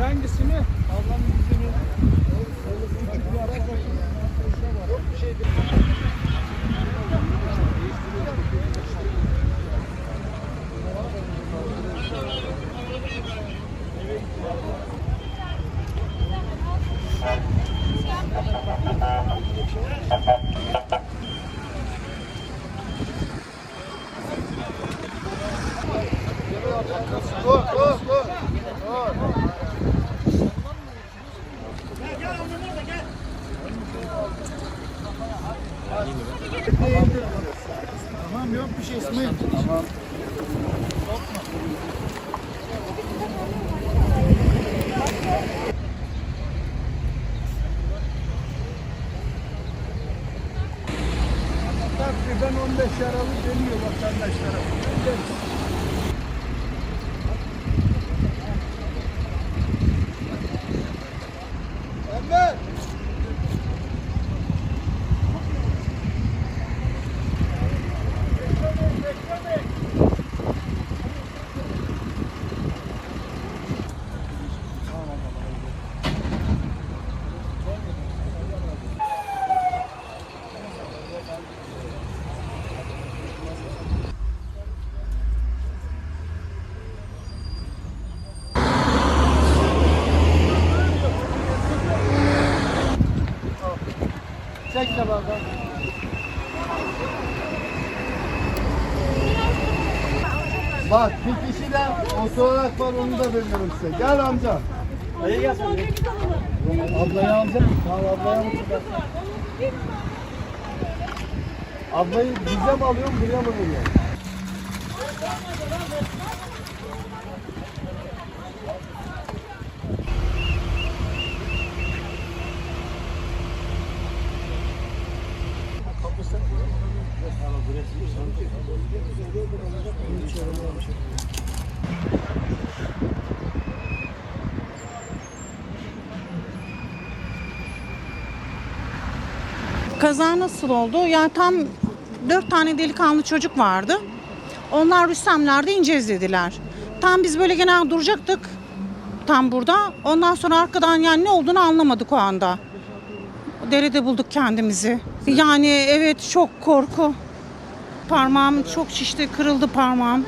Hangisini? Allah'ın izniyle. Küçük bir araç Dur, dur, dur. Tamam yok bir şey İsmail. Tamam. Takriben 15 yaralı deniyor vatandaşlara. Çek de bakalım. Bak bir kişi de otorak var onu da veriyorum size. Gel amca. Dayı gel. Ablayı alacağım. Tamam ablayı çıkarsın. Ablayı bize mi alıyorum buraya mı veriyorum? Kaza nasıl oldu? Yani tam dört tane delikanlı çocuk vardı. Onlar Rüstemler'de ineceğiz dediler. Tam biz böyle genel duracaktık. Tam burada. Ondan sonra arkadan yani ne olduğunu anlamadık o anda. Derede bulduk kendimizi. Yani evet çok korku. Parmağım çok şişti, kırıldı parmağım.